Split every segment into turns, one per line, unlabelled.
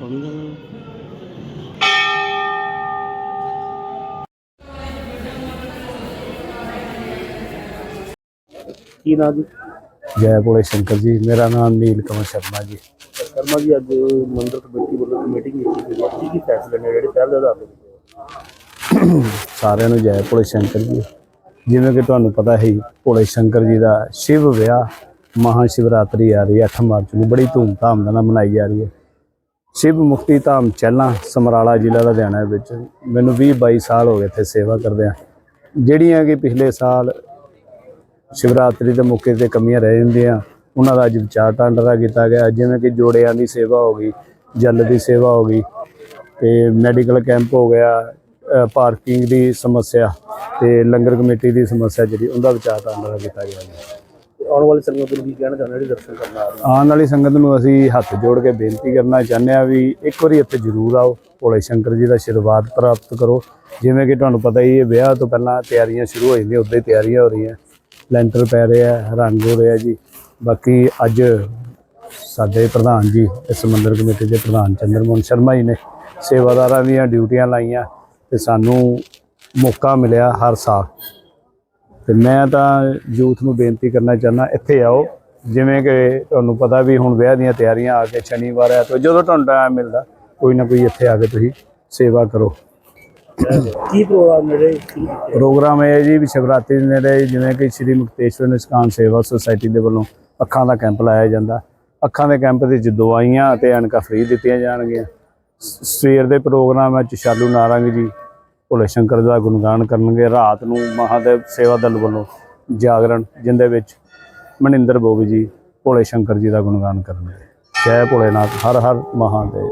ਪਾਣੀ ਦਾ ਕੀ ਨਾਮ ਜੀ?
ਜੈ ਭੋਲੇ ਸ਼ੰਕਰ ਜੀ ਮੇਰਾ ਨਾਮ ਨੀਲ ਕਮਲ ਸ਼ਰਮਾ ਜੀ।
ਸ਼ਰਮਾ ਜੀ ਅੱਜ ਮੰਦਰ ਕਮੇਟੀ ਵੱਲੋਂ ਮੀਟਿੰਗ ਕੀਤੀ ਗਈ ਕੀ ਕੀ ਫੈਸਲੇ ਨੇ ਜਿਹੜੇ ਪਹਿਲ ਦੇ ਆਧਾਰ ਤੇ ਕੀਤੇ ਗਏ?
ਸਾਰਿਆਂ ਨੂੰ ਜੈ ਭੋਲੇ ਸ਼ੰਕਰ ਜੀ। ਜਿਵੇਂ ਕਿ ਤੁਹਾਨੂੰ ਪਤਾ ਹੈ ਭੋਲੇ ਸ਼ੰਕਰ ਜੀ ਦਾ ਸ਼ਿਵ ਵਿਆਹ ਮਹਾ ਸ਼ਿਵਰਾਤਰੀ ਆ ਰਹੀ ਹੈ 8 ਮਾਰਚ ਨੂੰ। ਬੜੀ ਧੂਮਧਾਮ ਦੇ ਨਾਲ ਮਨਾਈ ਜਾ ਰਹੀ ਹੈ। ਸ਼ਿਵ ਮੁਕਤੀ ਧਾਮ ਚਹਿਲਾਂ, ਸਮਰਾਲਾ ਜ਼ਿਲ੍ਹਾ ਲੁਧਿਆਣਾ ਵਿੱਚ। ਮੈਨੂੰ 20 22 ਸਾਲ ਹੋ ਗਏ ਇੱਥੇ ਸੇਵਾ ਕਰਦਿਆਂ। ਜਿਹੜੀਆਂ ਕਿ ਪਿਛਲੇ ਸਾਲ ਸ਼ਿਵਰਾਤਰੀ ਦੇ ਮੌਕੇ ਤੇ ਕਮੀਆਂ ਰਹਿ ਜਾਂਦੀਆਂ, ਉਹਨਾਂ ਦਾ ਅੱਜ ਵਿਚਾਰ ਟਾਂਡਰਾ ਕੀਤਾ ਗਿਆ। ਜਿਵੇਂ ਕਿ ਜੋੜਿਆਂ ਦੀ ਸੇਵਾ ਹੋ ਗਈ, ਜਲ ਦੀ ਸੇਵਾ ਹੋ ਗਈ, ਤੇ ਮੈਡੀਕਲ ਕੈਂਪ ਹੋ ਗਿਆ ਪਾਰਕਿੰਗ ਦੀ ਸਮੱਸਿਆ ਤੇ ਲੰਗਰ ਕਮੇਟੀ ਦੀ ਸਮੱਸਿਆ ਜਿਹੜੀ, ਉਹਦਾ ਵਿਚਾਰ ਟਾਂਡਰਾ ਕੀਤਾ ਗਿਆ।
ਆਉਣ ਵਾਲੇ ਸੰਗਤ ਨੂੰ ਕੀ ਕਹਿਣਾ ਚਾਹੁੰਦੇ ਜਿਹੜੇ ਦਰਸ਼ਨ ਕਰਨ ਆ ਰਹੇ ਨੇ?
ਆਉਣ ਵਾਲੀ ਸੰਗਤ ਨੂੰ ਅਸੀਂ ਹੱਥ ਜੋੜ ਕੇ ਬੇਨਤੀ ਕਰਨਾ ਚਾਹੁੰਦੇ ਆ ਵੀ ਇੱਕ ਵਾਰੀ ਇੱਥੇ ਜ਼ਰੂਰ ਆਓ, ਭੋਲੇ ਸ਼ੰਕਰ ਜੀ ਦਾ ਆਸ਼ੀਰਵਾਦ ਪ੍ਰਾਪਤ ਕਰੋ। ਜਿਵੇਂ ਕਿ ਤੁਹਾਨੂੰ ਪਤਾ ਹੀ ਹੈ, ਵਿਆਹ ਤੋਂ ਪਹਿਲਾਂ ਤਿਆਰੀਆਂ ਸ਼ੁਰੂ ਹੋ ਜਾਂਦੀਆਂ, ਉੱਦਾਂ ਹੀ ਤਿਆਰੀਆਂ ਹੋ ਰਹੀਆਂ। ਲੈਂਟਰ ਪੈ ਰਿਹਾ ਰੰਗ ਹੋ ਰਿਹਾ ਜੀ। ਬਾਕੀ ਅੱਜ ਸਾਡੇ ਪ੍ਰਧਾਨ ਜੀ, ਇਸ ਮੰਦਿਰ ਕਮੇਟੀ ਦੇ ਪ੍ਰਧਾਨ ਚੰਦਰਮੋਹਨ ਸ਼ਰਮਾ ਜੀ ਨੇ ਸੇਵਾਦਾਰਾਂ ਦੀਆਂ ਡਿਊਟੀਆਂ ਲਾਈਆਂ ਤੇ ਸਾਨੂੰ ਮੌਕਾ ਮਿਲਿਆ ਹਰ ਸਾਲ। ਤੇ ਮੈਂ ਤਾਂ ਯੂਥ ਨੂੰ ਬੇਨਤੀ ਕਰਨਾ ਚਾਹੁੰਦਾ ਇੱਥੇ ਆਓ। ਜਿਵੇਂ ਕਿ ਤੁਹਾਨੂੰ ਪਤਾ ਵੀ ਹੁਣ ਵਿਆਹ ਦੀਆਂ ਤਿਆਰੀਆਂ ਆ ਕੇ ਸ਼ਨੀਵਾਰ ਆ ਤੇ ਜਦੋਂ ਤੁਹਾਨੂੰ ਟਾਈਮ ਮਿਲਦਾ ਕੋਈ ਨਾ ਕੋਈ ਇੱਥੇ ਆ ਕੇ ਤੁਸੀਂ ਸੇਵਾ ਕਰੋ।
ਕੀ ਪ੍ਰੋਗਰਾਮ ਨੇ ਜਿਹੜੇ ਕੀ ਕੀਤੇ?
ਪ੍ਰੋਗਰਾਮ ਇਹ ਹੈ ਜੀ ਵੀ ਸ਼ਿਵਰਾਤਰੀ ਦੇ ਨੇੜੇ ਜਿਵੇਂ ਕਿ ਸ਼੍ਰੀ ਮੁਕਤੇਸ਼ਵਰ ਨਿਸ਼ਕਾਨ ਸੇਵਾ ਸੁਸਾਇਟੀ ਦੇ ਵੱਲੋਂ ਅੱਖਾਂ ਦਾ ਕੈਂਪ ਲਾਇਆ ਜਾਂਦਾ। ਅੱਖਾਂ ਦੇ ਕੈਂਪ ਵਿੱਚ ਦਵਾਈਆਂ ਤੇ ਅਣਕਾਂ ਫ੍ਰੀ ਦਿੱਤੀਆਂ ਜਾਣਗੀਆਂ। ਸਵੇਰ ਦੇ ਪ੍ਰੋਗਰਾਮ ਵਿੱਚ ਸ਼ਾਲੂ ਨਾਰੰਗ ਜੀ ਭੋਲੇ ਸ਼ੰਕਰ ਦਾ ਗੁਣਗਾਨ ਕਰਨਗੇ ਰਾਤ ਨੂੰ ਮਹਾਦੇਵ ਸੇਵਾ ਦਲ ਵੱਲੋਂ ਜਾਗਰਣ ਜਿੰਦੇ ਵਿੱਚ ਮਨਿੰਦਰ ਬੋਬੀ ਜੀ ਭੋਲੇ ਸ਼ੰਕਰ ਜੀ ਦਾ ਗੁਣਗਾਨ ਕਰਨਗੇ। ਜੈ ਭੋਲੇਨਾਥ ਹਰ ਹਰ ਮਹਾਦੇਵ।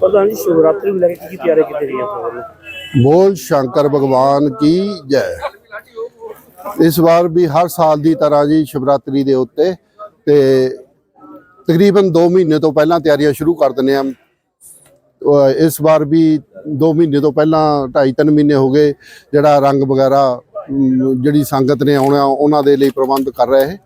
ਪ੍ਰਧਾਨ ਜੀ ਸ਼ਿਵਰਾਤਰੀ ਨੂੰ ਲੈ ਕੇ ਕੀ ਕੀ ਤਿਆਰੀ ਕੀਤੀ ਗਈ ਹੈ ਪ੍ਰੋਗਰਾਮ
ਬੋਲ ਸ਼ੰਕਰ ਭਗਵਾਨ ਕੀ ਜੈ। ਇਸ ਵਾਰ ਵੀ ਹਰ ਸਾਲ ਦੀ ਤਰ੍ਹਾਂ ਜੀ ਸ਼ਿਵਰਾਤਰੀ ਦੇ ਉੱਤੇ ਤੇ ਤਕਰੀਬਨ 2 ਮਹੀਨੇ ਤੋਂ ਪਹਿਲਾਂ ਤਿਆਰੀਆਂ ਸ਼ੁਰੂ ਕਰ ਦਿੰਦੇ ਆ ਇਸ ਵਾਰ ਵੀ 2 ਮਹੀਨੇ ਤੋਂ ਪਹਿਲਾਂ 2.5-3 ਮਹੀਨੇ ਹੋ ਗਏ ਜਿਹੜਾ ਰੰਗ ਵਗੈਰਾ ਜਿਹੜੀ ਸੰਗਤ ਨੇ ਆਉਣਾ ਉਹਨਾਂ ਦੇ ਲਈ ਪ੍ਰਬੰਧ ਕਰ ਰਹੇ ਹੈ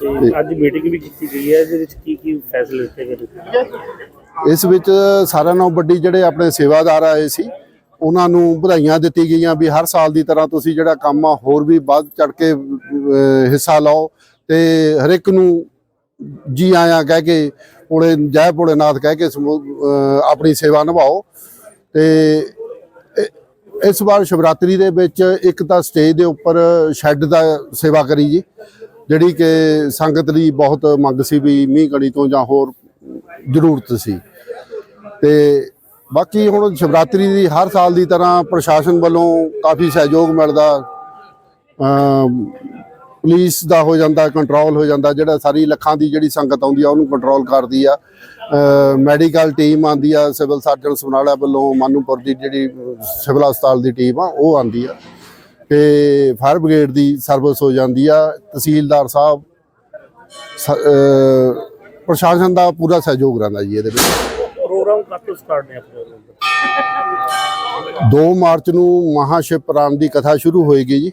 ਤੇ ਅੱਜ ਮੀਟਿੰਗ ਵੀ ਕੀਤੀ ਗਈ ਹੈ ਇਹਦੇ ਵਿੱਚ ਕੀ ਕੀ ਫੈਸਲੇ ਲਿੱਤੇ ਗਏ
ਇਸ ਵਿੱਚ ਸਾਰਿਆਂ ਨਾਲੋਂ ਵੱਡੀ ਜਿਹੜੇ ਆਪਣੇ ਸੇਵਾਦਾਰ ਆਏ ਸੀ ਉਹਨਾਂ ਨੂੰ ਵਧਾਈਆਂ ਦਿੱਤੀ ਗਈਆਂ ਵੀ ਹਰ ਸਾਲ ਦੀ ਤਰ੍ਹਾਂ ਤੁਸੀਂ ਜਿਹੜਾ ਕੰਮ ਆ ਹੋਰ ਵੀ ਵੱਧ ਚੜ ਕੇ ਹਿੱਸਾ ਲਓ ਤੇ ਹਰ ਇੱਕ ਨੂੰ ਜੀ ਆਇਆਂ ਕਹਿ ਕੇ ਭੋਲੇ ਜੈ ਭੋਲੇਨਾਥ ਕਹਿ ਕੇ ਸਮੂ- ਆਪਣੀ ਸੇਵਾ ਨਿਭਾਓ। ਤੇ ਇਸ ਵਾਰ ਸ਼ਿਵਰਾਤਰੀ ਦੇ ਵਿੱਚ ਇੱਕ ਤਾਂ ਸਟੇਜ ਦੇ ਉੱਪਰ ਸ਼ੈੱਡ ਦਾ ਸੇਵਾ ਕਰੀ ਜੀ, ਜਿਹੜੀ ਕਿ ਸੰਗਤ ਲਈ ਬਹੁਤ ਮੰਗ ਸੀ ਵੀ ਮੀਂਹ ਕਣੀ ਤੋਂ ਜਾਂ ਹੋਰ ਜ਼ਰੂਰਤ ਸੀ। ਤੇ ਬਾਕੀ ਹੁਣ ਸ਼ਿਵਰਾਤਰੀ ਦੀ ਹਰ ਸਾਲ ਦੀ ਤਰ੍ਹਾਂ ਪ੍ਰਸ਼ਾਸਨ ਵੱਲੋਂ ਕਾਫੀ ਸਹਿਯੋਗ ਮਿਲਦਾ। ਪੁਲਿਸ ਦਾ ਹੋ ਜਾਂਦਾ ਕੰਟਰੋਲ ਹੋ ਜਾਂਦਾ ਜਿਹੜਾ ਸਾਰੀ ਲੱਖਾਂ ਦੀ ਜਿਹੜੀ ਸੰਗਤ ਆਉਂਦੀ ਆ ਉਹਨੂੰ ਕੰਟਰੋਲ ਕਰਦੀ ਆ। ਮੈਡੀਕਲ ਟੀਮ ਆਂਦੀ ਆ ਸਿਵਲ ਸਰਜਨ ਸਮਰਾਲਾ ਵੱਲੋਂ ਮਾਨੂਪੁਰ ਦੀ ਜਿਹੜੀ ਸਿਵਲ ਹਸਪਤਾਲ ਦੀ ਟੀਮ ਆ ਉਹ ਆਂਦੀ ਆ। ਤੇ ਫਾਇਰ ਬ੍ਰਿਗੇਡ ਦੀ ਸਰਵਿਸ ਹੋ ਜਾਂਦੀ ਆ ਤਹਿਸੀਲਦਾਰ ਸਾਹਿਬ ਪ੍ਰਸ਼ਾਸਨ ਦਾ ਪੂਰਾ ਸਹਿਯੋਗ ਰਹਿੰਦਾ ਜੀ ਇਹਦੇ ਵਿੱਚ।
ਪ੍ਰੋਗਰਾਮ ਕਦੋਂ ਸਟਾਰਟ ਨੇ ਆਪਣੇ ਵੱਲੋਂ?
2 ਮਾਰਚ ਨੂੰ ਮਹਾਸ਼ਿਵ ਪੁਰਾਣ ਦੀ ਕਥਾ ਸ਼ੁਰੂ ਹੋਏਗੀ ਜੀ।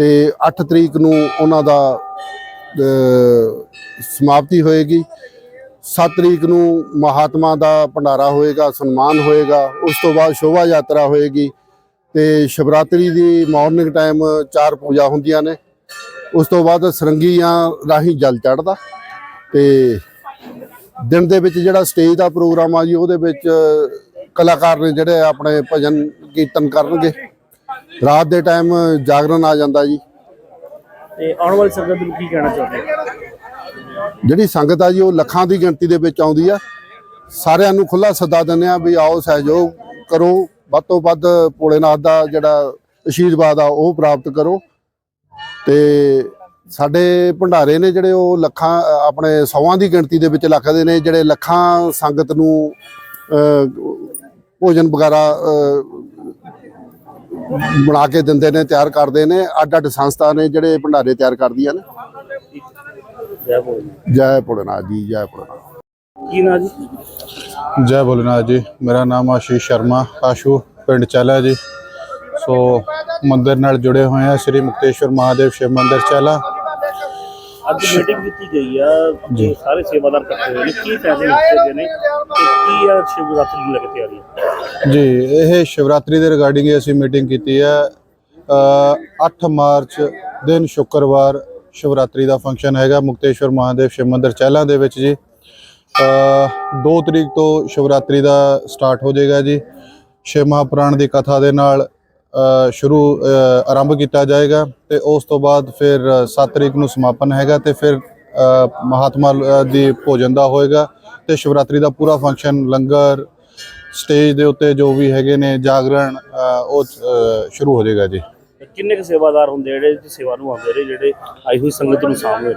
ਤੇ 8 ਤਰੀਕ ਨੂੰ ਉਹਨਾਂ ਦਾ ਸਮਾਪਤੀ ਹੋਏਗੀ। 7 ਤਰੀਕ ਨੂੰ ਮਹਾਤਮਾ ਦਾ ਭੰਡਾਰਾ ਹੋਏਗਾ, ਸਨਮਾਨ ਹੋਏਗਾ, ਉਸ ਤੋਂ ਬਾਅਦ ਸ਼ੋਭਾ ਯਾਤਰਾ ਹੋਏਗੀ ਤੇ ਸ਼ਿਵਰਾਤਰੀ ਦੀ ਮਾਰਨਿੰਗ ਟਾਈਮ ਚਾਰ ਪੂਜਾ ਹੁੰਦੀਆਂ ਨੇ। ਉਸ ਤੋਂ ਬਾਅਦ ਸਰੰਗੀਆਂ ਰਾਹੀਂ ਜਲ ਚੜਦਾ ਤੇ ਦਿਨ ਦੇ ਵਿੱਚ ਜਿਹੜਾ ਸਟੇਜ ਦਾ ਪ੍ਰੋਗਰਾਮ ਆ ਜੀ, ਉਹਦੇ ਵਿੱਚ ਕਲਾਕਾਰ ਨੇ ਜਿਹੜੇ ਆਪਣੇ ਭਜਨ ਕੀਰਤਨ ਕਰਨਗੇ। ਰਾਤ ਦੇ ਟਾਈਮ ਜਾਗਰਣ ਆ ਜਾਂਦਾ ਜੀ।
ਤੇ ਆਉਣ ਵਾਲੀ ਸੰਗਤ ਨੂੰ ਕੀ ਕਹਿਣਾ ਚਾਹੁੰਦੇ ਹੋ?
ਜਿਹੜੀ ਸੰਗਤ ਆ ਜੀ ਉਹ ਲੱਖਾਂ ਦੀ ਗਿਣਤੀ ਦੇ ਵਿੱਚ ਆਉਂਦੀ ਆ। ਸਾਰਿਆਂ ਨੂੰ ਖੁੱਲਾ ਸੱਦਾ ਦਿੰਦੇ ਆ ਵੀ ਆਓ ਸਹਿਯੋਗ ਕਰੋ। ਵੱਧ ਤੋਂ ਵੱਧ ਭੋਲੇਨਾਥ ਦਾ ਜਿਹੜਾ ਅਸ਼ੀਰਵਾਦ ਆ ਉਹ ਪ੍ਰਾਪਤ ਕਰੋ। ਤੇ ਸਾਡੇ ਭੰਡਾਰੇ ਨੇ ਜਿਹੜੇ ਉਹ ਲੱਖਾਂ ਅ, ਆਪਣੇ ਸੌਆਂ ਦੀ ਗਿਣਤੀ ਦੇ ਵਿੱਚ ਲੱਖਦੇ ਨੇ ਜਿਹੜੇ ਲੱਖਾਂ ਸੰਗਤ ਨੂੰ ਅ, ਭੋਜਨ ਵਗੈਰਾ ਅ, ਬਣਾ ਕੇ ਦਿੰਦੇ ਨੇ ਤਿਆਰ ਕਰਦੇ ਨੇ। ਅੱਡ ਅੱਡ ਸੰਸਥਾ ਨੇ ਜਿਹੜੇ ਭੰਡਾਰੇ ਤਿਆਰ ਕਰਦੀਆਂ ਨੇ।
ਜੈ ਭੋਲੇ
ਜੈ ਭੋਲੇਨਾਥ ਜੀ ਜੈ ਭੋਲੇਨਾਥ।
ਕੀ ਜੀ?
ਜੈ ਭੋਲੇਨਾਥ ਜੀ ਮੇਰਾ ਨਾਮ ਆਸ਼ੀਸ਼ ਸ਼ਰਮਾ ਆਸ਼ੂ ਪਿੰਡ ਚਾਲਾ ਜੀ। ਸੋ ਮੰਦਿਰ ਨਾਲ ਜੁੜੇ ਹੋਏ ਆ ਸ੍ਰੀ ਮੁਕਤੇਸ਼ਵਰ ਮਹਾਦੇਵ ਸ਼ਿਵ ਮੰਦਿਰ ਚਾਲਾ
ਅੱਜ ਮੀਟਿੰਗ ਕੀਤੀ ਗਈ ਆ ਜੋ। ਸਾਰੇ ਸੇਵਾਦਾਰ ਇਕੱਠੇ ਹੋਏ ਨੇ ਕੀ ਫੈਸਲੇ ਲਿੱਤੇ ਗਏ ਨੇ ਤੇ ਕੀ ਆ ਸ਼ਿਵਰਾਤਰੀ ਨੂੰ ਲੈ ਕੇ ਤਿਆਰੀ ਹੈ
ਜੀ ਇਹ ਸ਼ਿਵਰਾਤਰੀ ਦੇ ਰਿਗਾਰਡਿੰਗ ਅਸੀਂ ਮੀਟਿੰਗ ਕੀਤੀ ਹੈ ਅ, 8 ਮਾਰਚ ਦਿਨ ਸ਼ੁੱਕਰਵਾਰ ਸ਼ਿਵਰਾਤਰੀ ਦਾ ਫੰਕਸ਼ਨ ਹੈਗਾ ਮੁਕਤੇਸ਼ਵਰ ਮਹਾਦੇਵ ਸ਼ਿਵ ਮੰਦਿਰ ਚਹਿਲਾਂ ਦੇ ਵਿੱਚ ਜੀ। ਅ 2 ਤਰੀਕ ਤੋਂ ਸ਼ਿਵਰਾਤਰੀ ਦਾ ਸਟਾਰਟ ਹੋ ਜਾਏਗਾ ਜੀ। ਸ਼ਿਵ ਮਹਾਪੁਰਾਣ ਦੀ ਕਥਾ ਦੇ ਨਾਲ ਸ਼ੁਰੂ ਆਰੰਭ ਕੀਤਾ ਜਾਏਗਾ ਤੇ ਉਸ ਤੋਂ ਬਾਅਦ ਫਿਰ 7 ਤਰੀਕ ਨੂੰ ਸਮਾਪਨ ਹੈਗਾ ਤੇ ਫਿਰ ਮਹਾਤਮਾ ਦੀ ਭੋਜਨ ਦਾ ਹੋਏਗਾ ਤੇ ਸ਼ਿਵਰਾਤਰੀ ਦਾ ਪੂਰਾ ਫੰਕਸ਼ਨ ਲੰਗਰ ਸਟੇਜ ਦੇ ਉੱਤੇ ਜੋ ਵੀ ਹੈਗੇ ਨੇ ਜਾਗਰਣ ਉਹ ਸ਼ੁਰੂ ਹੋ ਜਾਏਗਾ ਜੀ।
ਕਿੰਨੇ ਕੁ ਸੇਵਾਦਾਰ ਹੁੰਦੇ ਜਿਹੜੇ ਇੱਥੇ ਸੇਵਾ ਨੂੰ ਆਉਂਦੇ ਨੇ ਜਿਹੜੇ ਆਈ ਹੋਈ ਸੰਗਤ ਨੂੰ ਨੇ?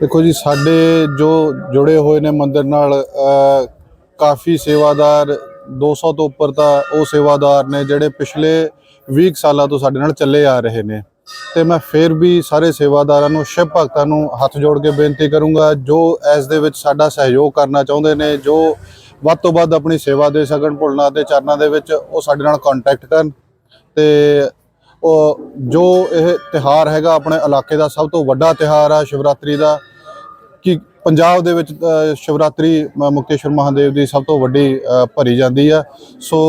ਦੇਖੋ ਜੀ ਸਾਡੇ ਜੋ ਜੁੜੇ ਹੋਏ ਨੇ ਮੰਦਿਰ ਨਾਲ ਕਾਫੀ ਸੇਵਾਦਾਰ 200 ਤੋਂ ਉੱਪਰ ਤਾਂ ਉਹ ਸੇਵਾਦਾਰ ਨੇ ਜਿਹੜੇ ਪਿਛਲੇ 20 ਸਾਲਾਂ ਤੋਂ ਸਾਡੇ ਨਾਲ ਚੱਲੇ ਆ ਰਹੇ ਨੇ। ਤੇ ਮੈਂ ਫਿਰ ਵੀ ਸਾਰੇ ਸੇਵਾਦਾਰਾਂ ਨੂੰ, ਸ਼ਿਵ ਭਗਤਾਂ ਨੂੰ ਹੱਥ ਜੋੜ ਕੇ ਬੇਨਤੀ ਕਰੂੰਗਾ, ਜੋ ਇਸ ਦੇ ਵਿੱਚ ਸਾਡਾ ਸਹਿਯੋਗ ਕਰਨਾ ਚਾਹੁੰਦੇ ਨੇ, ਜੋ ਵੱਧ ਤੋਂ ਵੱਧ ਆਪਣੀ ਸੇਵਾ ਦੇ ਸਕਣ ਭੁੱਲਣਾ ਦੇ ਚਰਨਾਂ ਦੇ ਵਿੱਚ ਉਹ ਸਾਡੇ ਨਾਲ ਕੰਟੈਕਟ ਕਰਨ ਤੇ ਉਹ ਜੋ ਇਹ ਤਿਹਾਰ ਹੈਗਾ ਆਪਣੇ ਇਲਾਕੇ ਦਾ ਸਭ ਤੋਂ ਵੱਡਾ ਤਿਹਾਰ ਆ, ਸ਼ਿਵਰਾਤਰੀ ਦਾ, ਕਿ ਪੰਜਾਬ ਦੇ ਵਿੱਚ ਸ਼ਿਵਰਾਤਰੀ ਮ- ਮੁਕਤੇਸ਼ਵਰ ਮਹਾਦੇਵ ਦੀ ਸਭ ਤੋਂ ਵੱਡੀ ਭਰੀ ਜਾਂਦੀ ਆ। ਸੋ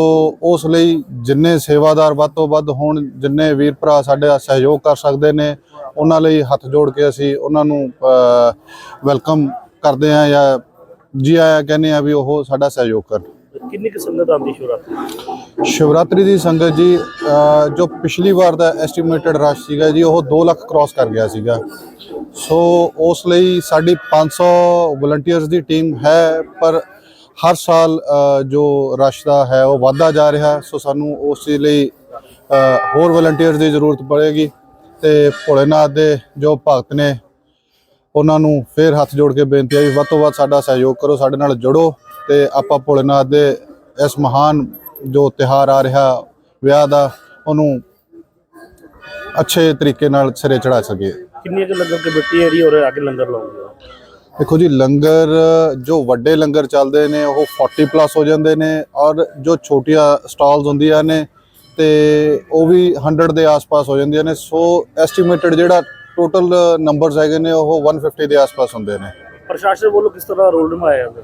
ਉਸ ਲਈ ਜਿੰਨੇ ਸੇਵਾਦਾਰ ਵੱਧ ਤੋਂ ਵੱਧ ਹੋਣ, ਜਿੰਨੇ ਵੀਰ ਭਰਾ ਸਾਡੇ ਸਹਿਯੋਗ ਕਰ ਸਕਦੇ ਨੇ, ਉਹਨਾਂ ਲਈ ਹੱਥ ਜੋੜ ਕੇ ਅਸੀਂ ਉਹਨਾਂ ਨੂੰ ਵੈਲਕਮ ਕਰਦੇ ਆ ਜਾਂ ਜੀ ਆਇਆਂ ਕਹਿੰਦੇ ਆ ਵੀ ਉਹ ਸਾਡਾ ਸਹਿਯੋਗ ਕਰਨ।
ਕਿੰਨੀ ਕੁ ਸੰਗਤ ਆਉਂਦੀ ਸ਼ਿਵਰਾਤਰੀ?
ਸ਼ਿਵਰਾਤਰੀ ਦੀ ਸੰਗਤ ਜੀ ਜੋ ਪਿਛਲੀ ਵਾਰ ਦਾ ਐਸਟੀਮੇਟਡ ਰਸ਼ ਸੀਗਾ ਜੀ, ਉਹ 2 ਲੱਖ ਕ੍ਰਾਸ ਕਰ ਗਿਆ ਸੀਗਾ। ਸੋ ਉਸ ਲਈ ਸਾਡੀ 500 ਵਲੰਟੀਅਰਸ ਦੀ ਟੀਮ ਹੈ, ਪਰ ਹਰ ਸਾਲ ਜੋ ਰਸ਼ ਦਾ ਹੈ, ਉਹ ਵਧਦਾ ਜਾ ਰਿਹਾ। ਸੋ ਸਾਨੂੰ ਉਸ ਲਈ ਹੋਰ ਵਲੰਟੀਅਰਸ ਦੀ ਜ਼ਰੂਰਤ ਪੜੇਗੀ ਤੇ ਭੋਲੇਨਾਥ ਦੇ ਜੋ ਭਗਤ ਨੇ, ਉਹਨਾਂ ਨੂੰ ਫੇਰ ਹੱਥ ਜੋੜ ਕੇ ਬੇਨਤੀ ਹੈ ਵੀ ਵੱਧ ਤੋਂ ਵੱਧ ਸਾਡਾ ਸਹਿਯੋਗ ਕਰੋ, ਸਾਡੇ ਨਾਲ ਜੁੜੋ। ਤੇ ਆਪਾਂ ਭੋਲੇਨਾਥ ਦੇ ਇਸ ਮਹਾਨ ਜੋ ਤਿਹਾਰ ਆ ਰਿਹਾ ਵਿਆਹ ਦਾ ਉਹਨੂੰ ਅੱਛੇ ਤਰੀਕੇ ਨਾਲ ਸਿਰੇ ਚੜਾ ਸਕੀਏ।
ਕਿੰਨੀ ਕੁ ਲੰਗਰ ਕਮੇਟੀ ਹੈ ਜੀ ਔਰ ਅੱਗੇ ਲੰਗਰ ਲਾਉਂਗੇ?
ਦੇਖੋ ਜੀ ਲੰਗਰ ਜੋ ਵੱਡੇ ਲੰਗਰ ਚੱਲਦੇ ਨੇ ਉਹ 40 ਪਲੱਸ ਹੋ ਜਾਂਦੇ ਨੇ ਔਰ ਜੋ ਛੋਟੀਆਂ ਸਟਾਲਸ ਹੁੰਦੀਆਂ ਨੇ ਤੇ ਉਹ ਵੀ 100 ਦੇ ਆਸ-ਪਾਸ ਹੋ ਜਾਂਦੀਆਂ ਨੇ ਸੋ ਐਸਟੀਮੇਟਡ ਜਿਹੜਾ ਟੋਟਲ ਨੰਬਰਸ ਹੈਗੇ ਨੇ ਉਹ 150 ਦੇ ਆਸ-ਪਾਸ ਹੁੰਦੇ ਨੇ।
ਪ੍ਰਸ਼ਾਸਨ ਵੱਲੋਂ ਕਿਸ ਤਰ੍ਹਾਂ ਰੋਲ ਨਿਭਾਇਆ ਜਾਂਦਾ?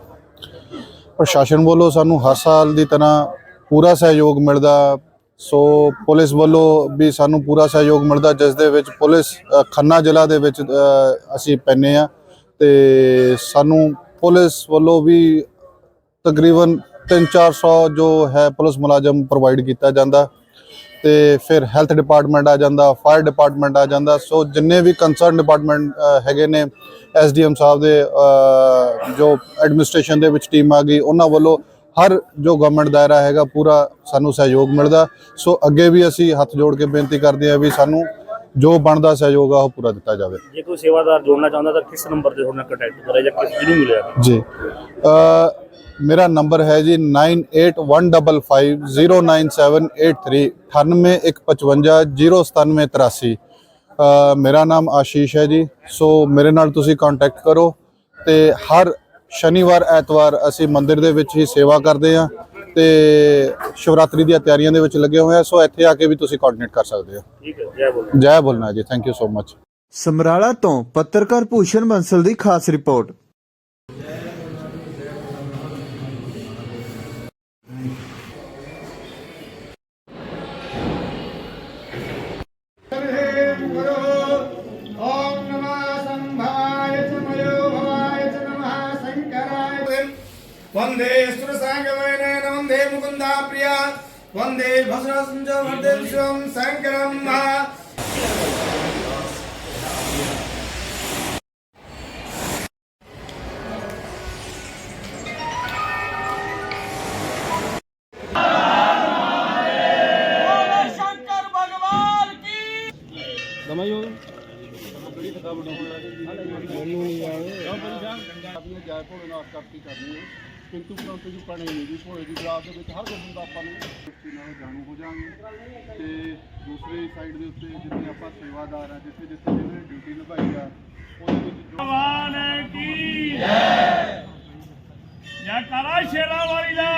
ਪ੍ਰਸ਼ਾਸਨ ਵੱਲੋਂ ਸਾਨੂੰ ਹਰ ਸਾਲ ਦੀ ਤਰ੍ਹਾਂ ਪੂਰਾ ਸਹਿਯੋਗ ਮਿਲਦਾ। ਸੋ ਪੁਲਿਸ ਵੱਲੋਂ ਵੀ ਸਾਨੂੰ ਪੂਰਾ ਸਹਿਯੋਗ ਮਿਲਦਾ, ਜਿਸ ਦੇ ਵਿੱਚ ਪੁਲਿਸ ਖੰਨਾ ਜ਼ਿਲ੍ਹਾ ਦੇ ਵਿੱਚ ਅਸੀਂ ਪੈਨੇ ਆ ਤੇ ਸਾਨੂੰ ਪੁਲਿਸ ਵੱਲੋਂ ਵੀ ਤਕਰੀਬਨ 3-400 ਜੋ ਹੈ ਪੁਲਿਸ ਮੁਲਾਜ਼ਮ ਪ੍ਰੋਵਾਈਡ ਕੀਤਾ ਜਾਂਦਾ। ਤੇ ਫਿਰ ਹੈਲਥ ਡਿਪਾਰਟਮੈਂਟ ਆ ਜਾਂਦਾ ਫਾਇਰ ਡਿਪਾਰਟਮੈਂਟ ਆ ਜਾਂਦਾ। ਸੋ ਜਿੰਨੇ ਵੀ ਕੰਸਰਨ ਡਿਪਾਰਟਮੈਂਟ ਹੈਗੇ ਨੇ ਐਸਡੀਐਮ ਸਾਹਿਬ ਦੇ ਜੋ ਐਡਮਿਨਿਸਟ੍ਰੇਸ਼ਨ ਦੇ ਵਿੱਚ ਟੀਮ ਆ ਗਈ ਉਹਨਾਂ ਵੱਲੋਂ ਹਰ ਜੋ ਗਵਰਨਮੈਂਟ ਦਾਇਰਾ ਹੈਗਾ ਪੂਰਾ ਸਾਨੂੰ ਸਹਿਯੋਗ ਮਿਲਦਾ। ਸੋ ਅੱਗੇ ਵੀ ਅਸੀਂ ਹੱਥ ਜੋੜ ਕੇ ਬੇਨਤੀ ਕਰਦੇ ਹਾਂ ਵੀ ਸਾਨੂੰ ਜੋ ਬਣਦਾ ਸਹਿਯੋਗ ਆ ਉਹ ਪੂਰਾ ਦਿੱਤਾ ਜਾਵੇ।
ਜੇ ਕੋਈ ਸੇਵਾਦਾਰ ਜੋੜਨਾ ਚਾਹੁੰਦਾ ਤਾਂ ਕਿਸ ਨੰਬਰ ਤੇ ਤੁਹਾਡੇ ਕੰਟੈਕਟ ਕਰੇ ਜਾਂ ਕਿਸ ਜਿਹਨੂੰ ਮਿਲਿਆ?
ਜੀ। ਅ, ਮੇਰਾ ਨੰਬਰ ਹੈ ਜੀ 9815509783 9815509783 ਅ, ਮੇਰਾ ਨਾਮ ਆਸ਼ੀਸ਼ ਹੈ ਜੀ ਸੋ ਮੇਰੇ ਨਾਲ ਤੁਸੀਂ ਕੰਟੈਕਟ ਕਰੋ ਤੇ ਹਰ ਸ਼ਨੀਵਾਰ ਐਤਵਾਰ ਅਸੀਂ ਮੰਦਿਰ ਦੇ ਵਿੱਚ ਹੀ ਸੇਵਾ ਕਰਦੇ ਹਾਂ ਤੇ ਸ਼ਿਵਰਾਤਰੀ ਦੀਆਂ ਤਿਆਰੀਆਂ ਦੇ ਵਿੱਚ ਲੱਗੇ ਹੋਏ ਆ ਸੋ ਇੱਥੇ ਆ ਕੇ ਵੀ ਤੁਸੀਂ ਕੋਆਰਡੀਨੇਟ ਕਰ ਸਕਦੇ ਹੋ
ਠੀਕ ਹੈ ਜੈ ਬੋਲਣਾ
ਜੈ ਬੋਲਨਾ ਜੀ thank you so much
Samrala ਤੋਂ ਪੱਤਰਕਾਰ ਭੂਸ਼ਣ ਬੰਸਲ ਦੀ ਖਾਸ ਰਿਪੋਰਟ
వందే సుర సాంగమైన వందే ముకుందా
ప్రియ. వందే భస్రాసం వందే విశ్వం ਕਿੰਤੂ ਪ੍ਰੰਤੂ ਜੀ ਪਣੇ ਨਹੀਂ ਜੀ ਭੋਲੇ ਦੀ ਗਰਾਸ ਦੇ ਵਿੱਚ ਹਰ ਕੁਝ ਹੁੰਦਾ ਆਪਾਂ ਨੂੰ ਨਾਲ ਜਾਣੂ ਹੋ ਜਾਵਾਂਗੇ। ਤੇ ਦੂਸਰੀ ਸਾਈਡ ਦੇ ਉੱਤੇ ਜਿੱਥੇ ਆਪਾਂ ਸੇਵਾਦਾਰ ਆ ਜਿੱਥੇ ਜਿੱਥੇ ਜਿਹਨੇ ਡਿਊਟੀ ਨਿਭਾਈ ਆ ਉਹਦੇ ਵਿੱਚ ਜੋ
ਭਗਵਾਨ ਕੀ ਜੈ। ਜੈ ਕਰਾ ਸ਼ੇਰਾ ਵਾਲੀ ਦਾ